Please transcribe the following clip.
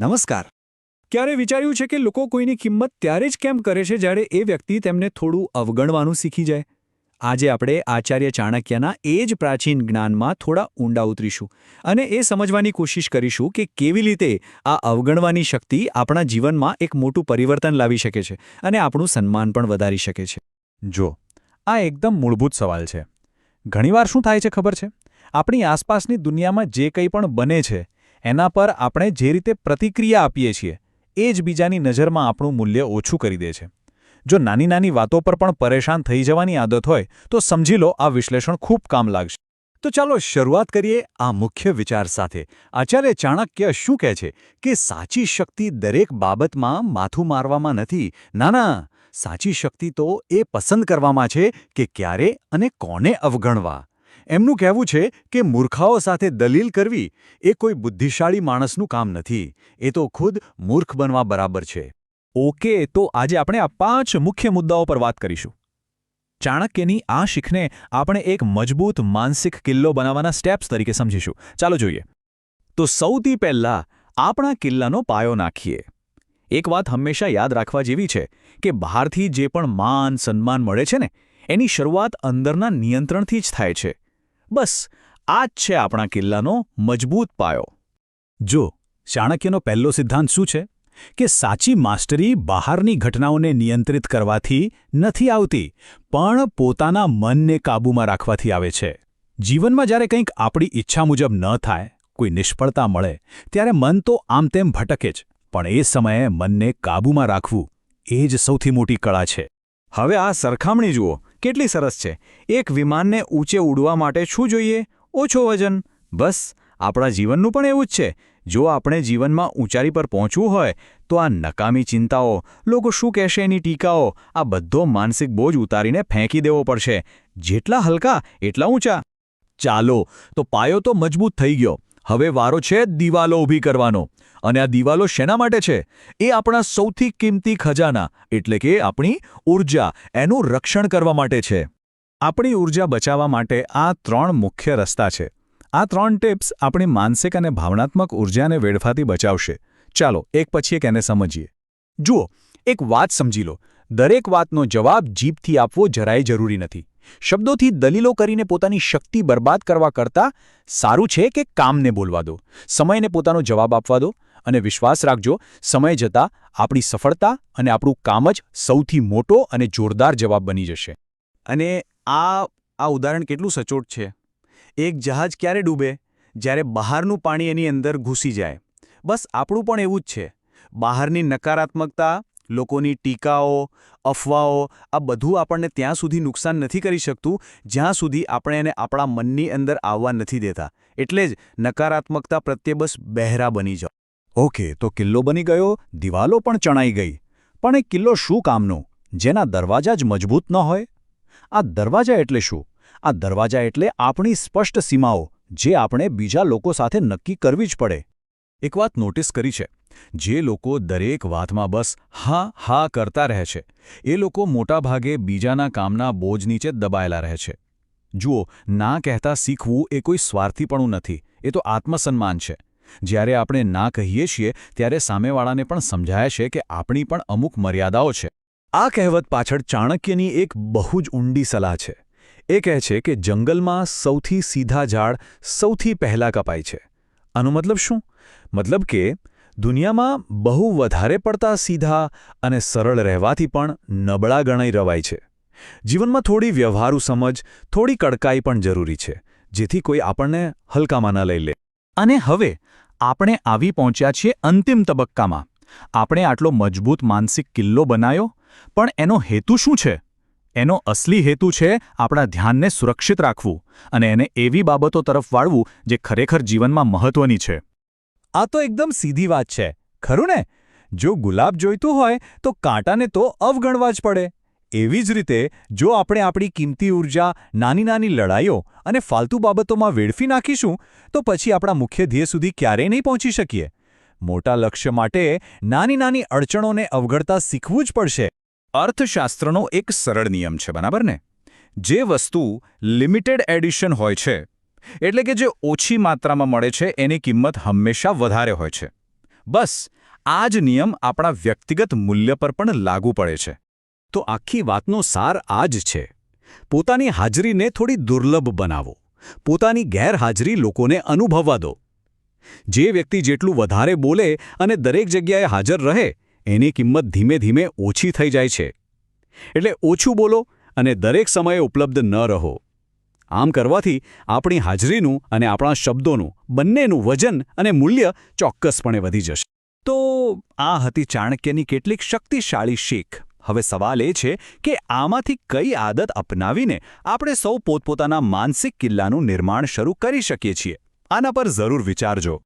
નમસ્કાર. ક્યારે વિચાર્યું છે કે લોકો કોઈની કિંમત ત્યારે જ કેમ કરે છે જ્યારે એ વ્યક્તિ તેમને થોડું અવગણવાનું શીખી જાય? આજે આપણે આચાર્ય ચાણક્યના એ જ પ્રાચીન જ્ઞાનમાં થોડા ઊંડા ઉતરીશું અને એ સમજવાની કોશિશ કરીશું કે કેવી રીતે આ અવગણવાની શક્તિ આપણા જીવનમાં એક મોટું પરિવર્તન લાવી શકે છે અને આપણું સન્માન પણ વધારી શકે છે. જો, આ એકદમ મૂળભૂત સવાલ છે. ઘણીવાર શું થાય છે ખબર છે? આપણી આસપાસની દુનિયામાં જે કંઈ પણ બને છે એના પર આપણે જે રીતે પ્રતિક્રિયા આપીએ છીએ, એ જ બીજાની નજરમાં આપણું મૂલ્ય ઓછું કરી દે છે. જો નાની નાની વાતો પર પણ પરેશાન થઈ જવાની આદત હોય, તો સમજી લો આ વિશ્લેષણ ખૂબ કામ લાગશે. તો ચાલો શરૂઆત કરીએ આ મુખ્ય વિચાર સાથે. આચાર્ય ચાણક્ય શું કહે છે કે સાચી શક્તિ દરેક બાબતમાં માથું મારવામાં નથી? ના ના, સાચી શક્તિ તો એ પસંદ કરવામાં છે કે ક્યારે અને કોને અવગણવા? એમનું કહેવું છે કે મૂર્ખાઓ સાથે દલીલ કરવી એ કોઈ બુદ્ધિશાળી માણસનું કામ નથી. એ તો ખુદ મૂર્ખ બનવા બરાબર છે. ઓકે, તો આજે આપણે આ પાંચ મુખ્ય મુદ્દાઓ પર વાત કરીશું. ચાણક્યની આ શીખને આપણે એક મજબૂત માનસિક કિલ્લો બનાવવાના સ્ટેપ્સ તરીકે સમજીશું. ચાલો જોઈએ. તો સૌથી પહેલા આપણા કિલ્લાનો પાયો નાખીએ. એક વાત હંમેશા યાદ રાખવા જેવી છે કે બહારથી જે પણ માન, સન્માન મળે છે ને, એની શરૂઆત અંદરના નિયંત્રણથી જ થાય છે. બસ, આ જ છે આપણા કિલ્લાનો મજબૂત પાયો. જો, ચાણક્યનો પહેલો સિદ્ધાંત શું છે? કે સાચી માસ્ટરી બહારની ઘટનાઓને નિયંત્રિત કરવાથી નથી આવતી, પણ પોતાના મનને કાબૂમાં રાખવાથી આવે છે. જીવનમાં જ્યારે કંઈક આપણી ઈચ્છા મુજબ ન થાય, કોઈ નિષ્ફળતા મળે, ત્યારે મન તો આમ તેમ ભટકે જ, પણ એ સમયે મનને કાબૂમાં રાખવું એ જ સૌથી મોટી કળા છે. હવે આ સરખામણી જુઓ. કેટલી સરસ છે. એક વિમાનને ઊંચે ઉડવા માટે શું જોઈએ? ઓછો વજન. બસ, આપણા જીવનનું પણ એવું જ છે. જો આપણે જીવનમાં ઊંચાઈ પર પહોંચવું હોય, તો આ નકામી ચિંતાઓ, લોકો શું કહેશે એની ટીકાઓ, આ બધો માનસિક બોજ ઉતારીને ફેંકી દેવો પડશે. જેટલા હલકા, એટલા ઊંચા. ચાલો, તો પાયો તો મજબૂત થઈ ગયો. હવે વારો છે દિવાલો ઊભી કરવાનો. અને આ દિવાલો શેના માટે છે? એ આપણા સૌથી કિંમતી ખજાના, એટલે કે આપણી ઊર્જા એનું રક્ષણ કરવા માટે છે. આપણી ઊર્જા બચાવવા માટે આ ત્રણ મુખ્ય રસ્તા છે. આ ત્રણ ટિપ્સ આપણી માનસિક અને ભાવનાત્મક ઊર્જાને વેડફાથી બચાવશે. ચાલો, એક પછી એક એને સમજીએ. જુઓ, એક વાત સમજી લો. દરેક વાતનો જવાબ જીભથી આપવો જરાય જરૂરી નથી. શબ્દોથી દલીલો કરીને પોતાની શક્તિ બરબાદ કરવા કરતાં સારું છે કે કામને બોલવા દો. સમયને પોતાનો જવાબ આપવા દો અને વિશ્વાસ રાખજો, સમય જતાં આપણી સફળતા અને આપણું કામ જ સૌથી મોટો અને જોરદાર જવાબ બની જશે. અને આ આ ઉદાહરણ કેટલું સચોટ છે? એક જહાજ ક્યારે ડૂબે? જ્યારે બહારનું પાણી એની અંદર ઘૂસી જાય. બસ આપણું પણ એવું જ છે. બહારની નકારાત્મકતા લોકોની ટીકાઓ, અફવાઓ, આ બધું આપણને ત્યાં સુધી નુકસાન નથી કરી શકતું, જ્યાં સુધી આપણે એને આપણા મનની અંદર આવવા નથી દેતા. એટલે જ નકારાત્મકતા પ્રત્યે બસ બહેરા બની જાઓ. ઓકે, તો કિલ્લો બની ગયો, દિવાલો પણ ચણાઈ ગઈ. પણ એ કિલ્લો શું કામનો? જેના દરવાજા જ મજબૂત ન હોય? આ દરવાજા એટલે શું? આ દરવાજા એટલે આપણી સ્પષ્ટ સીમાઓ, જે આપણે બીજા લોકો સાથે નક્કી કરવી જ પડે. એક વાત નોટિસ કરી છે. જે લોકો દરેક વાતમાં બસ હા હા કરતા રહે છે. એ લોકો મોટાભાગે બીજાના કામના બોજ નીચે દબાયેલા રહે છે. જુઓ, ના કહેતા શીખવું એ કોઈ સ્વાર્થીપણું નથી. એ તો આત્મસન્માન છે. જ્યારે આપણે ના કહીએ છીએ, ત્યારે સામેવાળાને પણ સમજાય છે કે આપણી પણ અમુક મર્યાદાઓ છે. આ કહેવત પાછળ ચાણક્યની એક બહુ જ ઊંડી સલાહ છે. એ કહે છે કે જંગલમાં સૌથી સીધા ઝાડ સૌથી પહેલાં કપાય છે. આનો મતલબ શું? મતલબ કે, દુનિયામાં બહુ વધારે પડતા સીધા અને સરળ રહેવાથી પણ નબળા ગણાઈ રવાય છે. જીવનમાં થોડી વ્યવહારુ સમજ, થોડી કડકાઈ પણ જરૂરી છે, જેથી કોઈ આપણને હલકામાં ન લઈ લે. અને હવે, આપણે આવી પહોંચ્યા છીએ અંતિમ તબક્કામાં. આપણે આટલો મજબૂત માનસિક કિલ્લો બનાવ્યો પણ એનો હેતુ શું છે? એનો અસલી હેતુ છે આપણા ધ્યાનને સુરક્ષિત રાખવું અને એને એવી બાબતો તરફ વાળવું જે ખરેખર જીવનમાં મહત્વની છે. આ તો એકદમ સીધી વાત છે. ખરું ને? જો ગુલાબ જોઈતું હોય, તો કાંટાને તો અવગણવા જ પડે. એવી જ રીતે, જો આપણે આપણી કિંમતી ઊર્જા નાની નાની લડાઈઓ અને ફાલતુ બાબતોમાં વેડફી નાખીશું, તો પછી આપણા મુખ્ય ધ્યેય સુધી ક્યારેય નહીં પહોંચી શકીએ. મોટા લક્ષ્ય માટે નાની નાની અડચણોને અવગણતા શીખવું જ પડશે. અર્થશાસ્ત્રનો એક સરળ નિયમ છે, બરાબર ને? જે વસ્તુ લિમિટેડ એડિશન હોય છે એટલે કે જે ઓછી માત્રામાં મળે છે, એની કિંમત હંમેશા વધારે હોય છે. બસ, આ જ નિયમ આપણા વ્યક્તિગત મૂલ્ય પર પણ લાગુ પડે છે. તો આખી વાતનો સાર આ જ છે. પોતાની હાજરીને થોડી દુર્લભ બનાવો. પોતાની ગેરહાજરી લોકોને અનુભવવા દો. જે વ્યક્તિ જેટલું વધારે બોલે અને દરેક જગ્યાએ હાજર રહે, એની કિંમત ધીમે ધીમે ઓછી થઈ જાય છે. એટલે ઓછું બોલો અને દરેક સમયે ઉપલબ્ધ ન રહો. આમ કરવાથી આપણી હાજરીનું અને આપણા શબ્દોનું, બંનેનું વજન અને મૂલ્ય ચોક્કસપણે વધી જશે. તો આ હતી ચાણક્યની કેટલીક શક્તિશાળી શીખ. હવે સવાલ એ છે કે આમાંથી કઈ આદત અપનાવીને આપણે સૌ પોતપોતાના માનસિક કિલ્લાનું નિર્માણ શરૂ કરી શકીએ છીએ? આના પર જરૂર વિચારજો.